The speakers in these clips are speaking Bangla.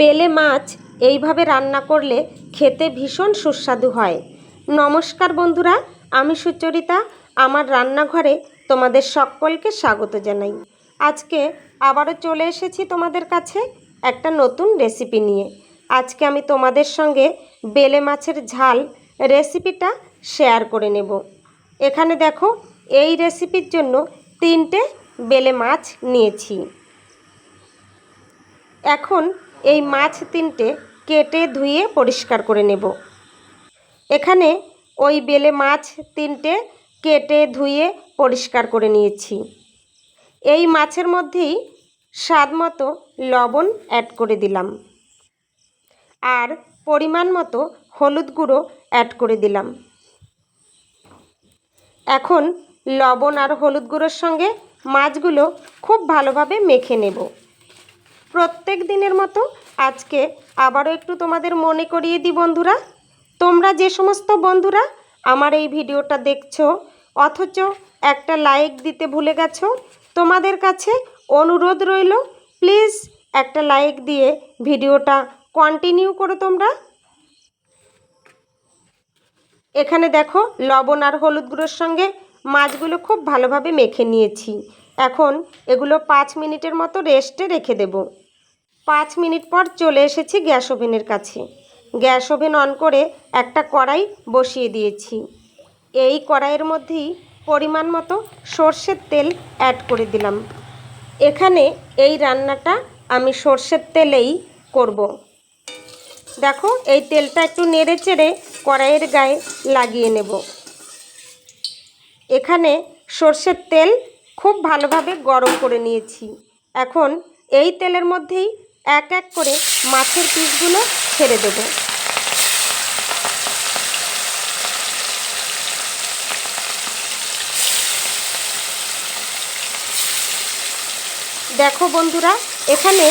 বেলে মাছ এইভাবে রান্না করলে খেতে ভীষণ সুস্বাদু হয়। নমস্কার বন্ধুরা, আমি সুচরিতা। আমার রান্নাঘরে তোমাদের সকলকে স্বাগত জানাই। আজকে আবারও চলে এসেছি তোমাদের কাছে একটা নতুন রেসিপি নিয়ে। আজকে আমি তোমাদের সঙ্গে বেলে মাছের ঝাল রেসিপিটা শেয়ার করে নেব। এখানে দেখো, এই রেসিপির জন্য তিনটে বেলে মাছ নিয়েছি। এখন এই মাছ তিনটে কেটে ধুয়ে পরিষ্কার করে নেব। এখানে ওই বেলে মাছ তিনটে কেটে ধুয়ে পরিষ্কার করে নিয়েছি। এই মাছের মধ্যেই স্বাদ মতো লবণ অ্যাড করে দিলাম। আর পরিমাণ মতো হলুদ গুঁড়ো অ্যাড করে দিলাম। এখন লবণ আর হলুদ গুঁড়োর সঙ্গে মাছগুলো খুব ভালোভাবে মেখে নেব। প্রত্যেক দিনের মতো আজকে আবারও একটু তোমাদের মনে করিয়ে দিই বন্ধুরা। তোমরা যে সমস্ত বন্ধুরা আমার এই ভিডিওটা দেখছ, অথচ একটা লাইক দিতে ভুলে গেছো, তোমাদের কাছে অনুরোধ রইল প্লিজ একটা লাইক দিয়ে ভিডিওটা কন্টিনিউ করো তোমরা। এখানে দেখো লবণ আর হলুদ গুঁড়োর সঙ্গে মাছগুলো খুব ভালোভাবে মেখে নিয়েছি। এখন এগুলো পাঁচ মিনিটের মতো রেস্টে রেখে দেব। পাঁচ মিনিট পর চলে এসেছি গ্যাস ওভেনের কাছে। গ্যাস ওভেন অন করে একটা কড়াই বসিয়ে দিয়েছি। এই কড়াইয়ের মধ্যেই পরিমাণ মতো সর্ষের তেল অ্যাড করে দিলাম। এখানে এই রান্নাটা আমি সর্ষের তেলেই করব। দেখো, এই তেলটা একটু নেড়ে চেড়ে কড়াইয়ের গায়ে লাগিয়ে নেব। এখানে সর্ষের তেল খুব ভালোভাবে গরম করে নিয়েছি। এখন এই তেলের মধ্যেই এক এক করে মাছের পিসগুলো ছেড়ে দেব। দেখো বন্ধুরা, এখানে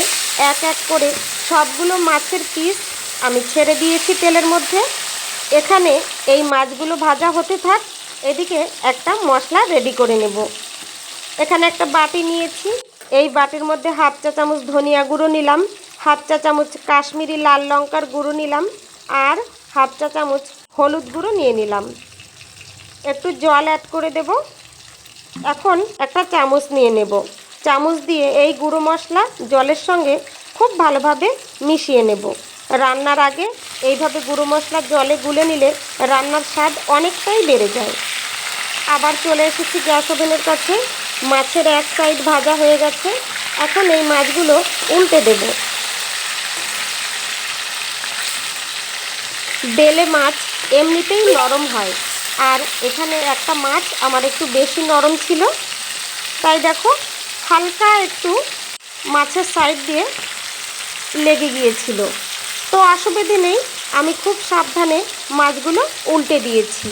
এক এক করে সবগুলো মাছের পিস আমি ছেড়ে দিয়েছি তেলের মধ্যে। এখানে এই মাছগুলো ভাজা হতে থাক, এদিকে একটা মশলা রেডি করে নেব। এখানে একটা বাটি নিয়েছি। এই বাটির মধ্যে হাফ চা চামচ ধনিয়া গুঁড়ো নিলাম, হাফ চা চামচ কাশ্মীরি লাল লঙ্কার গুঁড়ো নিলাম আর হাফ চা চামচ হলুদ গুঁড়ো নিয়ে নিলাম। একটু জল অ্যাড করে দেব। এখন একটা চামচ নিয়ে নেব। চামচ দিয়ে এই গুঁড়ো মশলা জলের সঙ্গে খুব ভালোভাবে মিশিয়ে নেব। রান্নার আগে এইভাবে গুঁড়ো মশলা জলে গুলে নিলে রান্নার স্বাদ অনেকটাই বেড়ে যায়। আবার চলে এসেছি গ্যাস ওভেনের কাছে। মাছের এক সাইড ভাজা হয়ে গেছে। এখন এই মাছগুলো উল্টে দেব। বেলে মাছ এমনিতেই নরম হয়। আর এখানে একটা মাছ আমার একটু বেশি নরম ছিল। তাই দেখো, হালকা একটু মাছের সাইড দিয়ে লেগে গিয়েছিল। তো অসুবিধে নেই, আমি খুব সাবধানে মাছগুলো উল্টে দিয়েছি।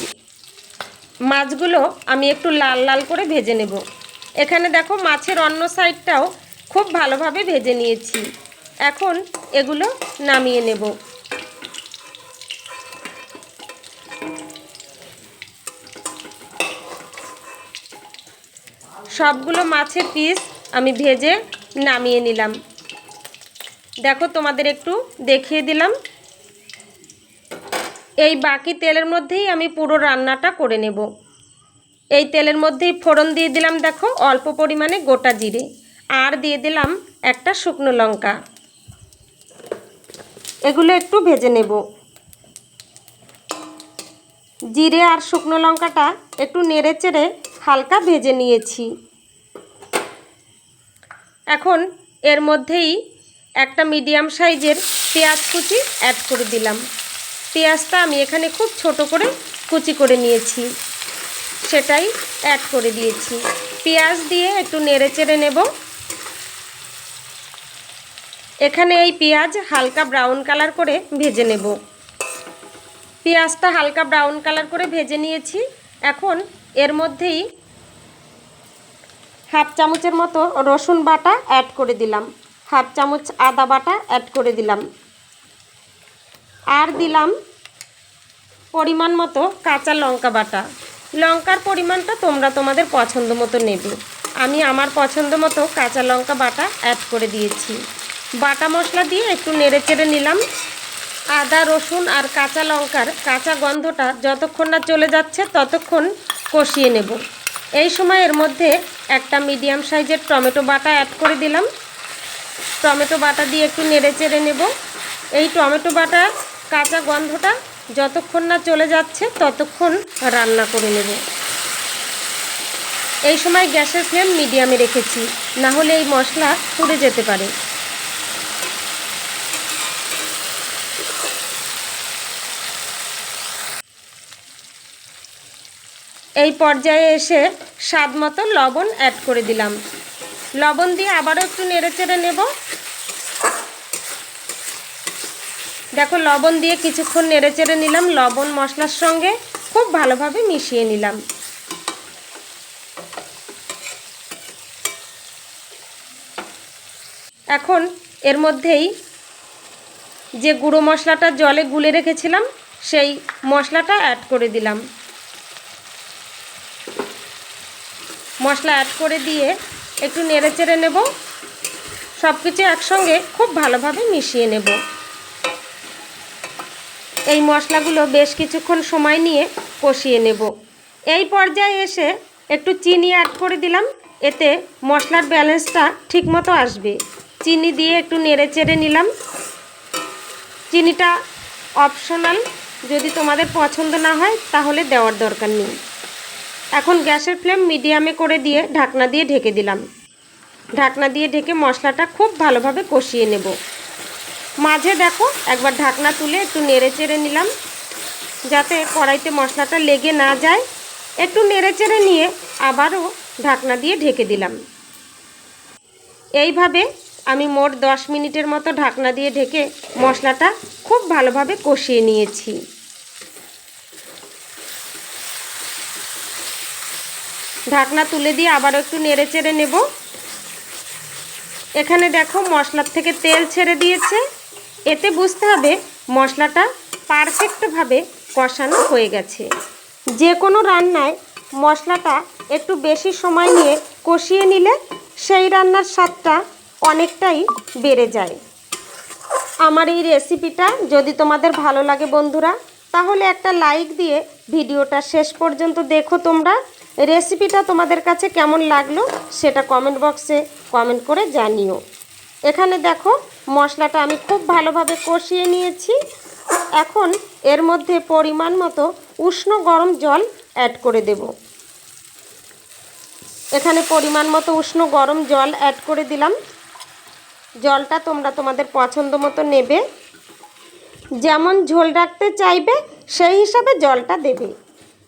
মাছগুলো আমি একটু লাল লাল করে ভেজে নেব। এখানে দেখো মাছের অন্য সাইডটাও খুব ভালোভাবে ভেজে নিয়েছি। এখন এগুলো নামিয়ে নেব। সবগুলো মাছের পিস আমি ভেজে নামিয়ে নিলাম। দেখো তোমাদের একটু দেখিয়ে দিলাম। এই বাকি তেলের মধ্যেই আমি পুরো রান্নাটা করে নেব। এই তেলের মধ্যেই ফোড়ন দিয়ে দিলাম, দেখো, অল্প পরিমাণে গোটা জিরে। আর দিয়ে দিলাম একটা শুকনো লঙ্কা। এগুলো একটু ভেজে নেব। জিরে আর শুকনো লঙ্কাটা একটু নেড়ে চেড়ে হালকা ভেজে নিয়েছি। এখন এর মধ্যেই একটা মিডিয়াম সাইজের পেঁয়াজ কুচি অ্যাড করে দিলাম। পেঁয়াজটা আমি এখানে খুব ছোট করে কুচি করে নিয়েছি। সেটাই অ্যাড করে দিয়েছি। পেঁয়াজ দিয়ে একটু নেড়ে চেড়ে নেব। এখানে এই পেঁয়াজ হালকা ব্রাউন কালার করে ভেজে নেব। পেঁয়াজটা হালকা ব্রাউন কালার করে ভেজে নিয়েছি। এখন এর মধ্যেই হাফ চামচের মতো রসুন বাটা অ্যাড করে দিলাম। হাফ চামচ আদা বাটা অ্যাড করে দিলাম। আর দিলাম পরিমাণ মতো কাঁচা লঙ্কা বাটা। লঙ্কার পরিমাণটা তোমরা তোমাদের পছন্দ মতো নেবে। আমি আমার পছন্দ মতো কাঁচা লঙ্কা বাটা অ্যাড করে দিয়েছি। বাটা মশলা দিয়ে একটু নেড়ে চেড়ে নিলাম। আদা, রসুন আর কাঁচা লঙ্কার কাঁচা গন্ধটা যতক্ষণ না চলে যাচ্ছে ততক্ষণ কষিয়ে নেব। এই সময় এর মধ্যে একটা মিডিয়াম সাইজের টমেটো বাটা অ্যাড করে দিলাম। টমেটো বাটা দিয়ে একটু নেড়ে চেড়ে নেব। এই টমেটো বাটার কাঁচা গন্ধটা যতক্ষণ না চলে যাচ্ছে, ততক্ষণ রান্না করে নেব। এই সময় গ্যাসের ফ্লেম মিডিয়ামে রেখেছি, না হলে এই মশলা পুড়ে যেতে পারে। এই পর্যায়ে এসে স্বাদ মতো লবণ অ্যাড করে দিলাম। লবণ দিয়ে আবারও একটু নেড়ে চেড়ে নেব। দেখো, লবণ দিয়ে কিছুক্ষণ নেড়ে চেড়ে নিলাম। লবণ মশলার সঙ্গে খুব ভালোভাবে মিশিয়ে নিলাম। এখন এর মধ্যেই যে গুঁড়ো মশলাটা জলে গুলে রেখেছিলাম, সেই মশলাটা অ্যাড করে দিলাম। মশলা অ্যাড করে দিয়ে একটু নেড়ে চেড়ে নেব। সব কিছু একসঙ্গে খুব ভালোভাবে মিশিয়ে নেব। এই মশলাগুলো বেশ কিছুক্ষণ সময় নিয়ে কষিয়ে নেব। এই পর্যায়ে এসে একটু চিনি অ্যাড করে দিলাম, এতে মশলার ব্যালেন্সটা ঠিকমতো আসবে। চিনি দিয়ে একটু নেড়ে চেড়ে নিলাম। চিনিটা অপশনাল যদি তোমাদের পছন্দ না হয় তাহলে দেওয়ার দরকার নেই। এখন গ্যাসের ফ্লেম মিডিয়ামে করে দিয়ে ঢাকনা দিয়ে ঢেকে দিলাম। ঢাকনা দিয়ে ঢেকে মশলাটা খুব ভালোভাবে কষিয়ে নেব। মাঝে দেখো, একবার ঢাকনা তুলে একটু নেড়ে চেড়ে নিলাম, যাতে কড়াইতে মশলাটা লেগে না যায়। একটু নেড়ে চেড়ে নিয়ে আবারও ঢাকনা দিয়ে ঢেকে দিলাম। এইভাবে আমি মোট দশ মিনিটের মতো ঢাকনা দিয়ে ঢেকে মশলাটা খুব ভালোভাবে কষিয়ে নিয়েছি। ঢাকনা তুলে দিয়ে আবারও একটু নেড়ে চেড়ে নেব। এখানে দেখো মশলার থেকে তেল ছেড়ে দিয়েছে। এতে বুঝতে হবে মশলাটা পারফেক্টভাবে কষানো হয়ে গেছে। যে কোনো রান্নায় মশলাটা একটু বেশি সময় নিয়ে কষিয়ে নিলে সেই রান্নার স্বাদটা অনেকটাই বেড়ে যায়। আমার এই রেসিপিটা যদি তোমাদের ভালো লাগে বন্ধুরা, তাহলে একটা লাইক দিয়ে ভিডিওটা শেষ পর্যন্ত দেখো তোমরা। রেসিপিটা তোমাদের কাছে কেমন লাগল সেটা কমেন্ট বক্সে কমেন্ট করে জানিও। এখানে দেখো মশলাটা আমি খুব ভালোভাবে কষিয়ে নিয়েছি। এখন এর মধ্যে পরিমাণ মতো উষ্ণ গরম জল অ্যাড করে দেব। এখানে পরিমাণ মতো উষ্ণ গরম জল অ্যাড করে দিলাম। জলটা তোমরা তোমাদের পছন্দ মতো নেবে। যেমন ঝোল রাখতে চাইবে, সেই হিসাবে জলটা দেবে।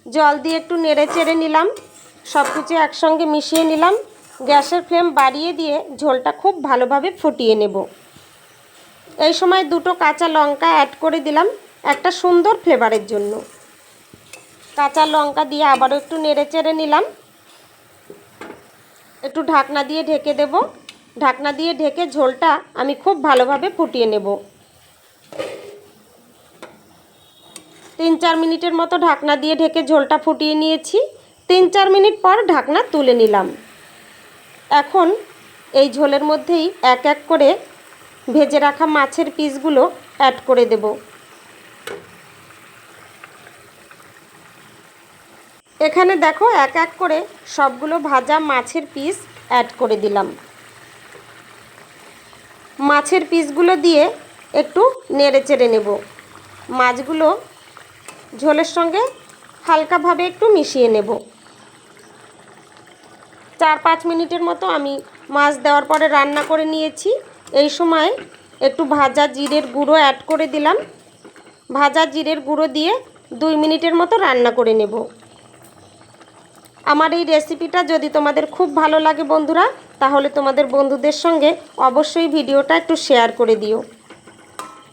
জল দিয়ে একটু নেড়ে চেড়ে নিলাম। সব কিছু একসঙ্গে মিশিয়ে নিলাম। গ্যাসের ফ্লেম বাড়িয়ে দিয়ে ঝোলটা খুব ভালোভাবে ফুটিয়ে নেব। এই সময় দুটো কাঁচা লঙ্কা অ্যাড করে দিলাম, একটা সুন্দর ফ্লেভারের জন্য। কাঁচা লঙ্কা দিয়ে আবারও একটু নেড়ে চেড়ে নিলাম। একটু ঢাকনা দিয়ে ঢেকে দেব। ঢাকনা দিয়ে ঢেকে ঝোলটা আমি খুব ভালোভাবে ফুটিয়ে নেব। তিন চার মিনিটের মতো ঢাকনা দিয়ে ঢেকে ঝোলটা ফুটিয়ে নিয়েছি। তিন চার মিনিট পর ঢাকনা তুলে নিলাম। এখন এই ঝোলের মধ্যেই এক এক করে ভেজে রাখা মাছের পিসগুলো অ্যাড করে দেব। এখানে দেখো এক এক করে সবগুলো ভাজা মাছের পিস অ্যাড করে দিলাম। মাছের পিসগুলো দিয়ে একটু নেড়ে চেড়ে নেব। মাছগুলো ঝোলের সঙ্গে হালকাভাবে একটু মিশিয়ে নেব। চার পাঁচ মিনিটের মতো আমি মাছ দেওয়ার পরে রান্না করে নিয়েছি। এই সময় একটু ভাজা জিরের গুঁড়ো অ্যাড করে দিলাম। ভাজা জিরের গুঁড়ো দিয়ে দুই মিনিটের মতো রান্না করে নেব। আমার এই রেসিপিটা যদি তোমাদের খুব ভালো লাগে বন্ধুরা, তাহলে তোমাদের বন্ধুদের সঙ্গে অবশ্যই ভিডিওটা একটু শেয়ার করে দিও।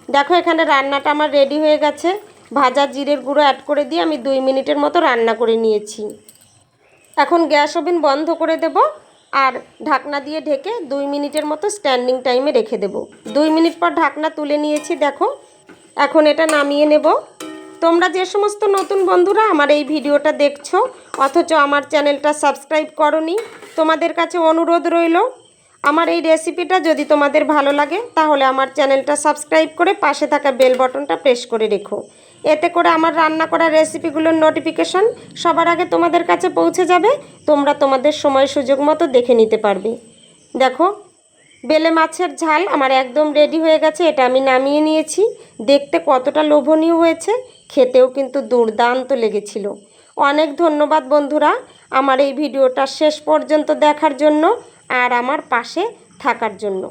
দেখো, এখানে রান্নাটা আমার রেডি হয়ে গেছে। ভাজা জিরের গুঁড়ো অ্যাড করে দিয়ে আমি দুই মিনিটের মতো রান্না করে নিয়েছি। এখন গ্যাস ওভেন বন্ধ করে দেব। আর ঢাকনা দিয়ে ঢেকে দুই মিনিটের মতো স্ট্যান্ডিং টাইমে রেখে দেব। দুই মিনিট পর ঢাকনা তুলে নিয়েছি, দেখো। এখন এটা নামিয়ে নেব। তোমরা যে সমস্ত নতুন বন্ধুরা আমার এই ভিডিওটা দেখছ, অথচ আমার চ্যানেলটা সাবস্ক্রাইব করনি, তোমাদের কাছে অনুরোধ রইল, আমার এই রেসিপিটা যদি তোমাদের ভালো লাগে, তাহলে আমার চ্যানেলটা সাবস্ক্রাইব করে পাশে থাকা বেল বটনটা প্রেস করে রেখো। এতে করে আমার রান্না করা রেসিপিগুলোর নোটিফিকেশন সবার আগে তোমাদের কাছে পৌঁছে যাবে। তোমরা তোমাদের সময় সুযোগ মতো দেখে নিতে পারবে। দেখো, বেলে মাছের ঝাল আমার একদম রেডি হয়ে গেছে, এটা আমি নামিয়ে নিয়েছি। দেখতে কতটা লোভনীয় হয়েছে, খেতেও কিন্তু দুর্দান্ত লেগেছিল। অনেক ধন্যবাদ বন্ধুরা, আমার এই ভিডিওটা শেষ পর্যন্ত দেখার জন্য আর আমার পাশে থাকার জন্য।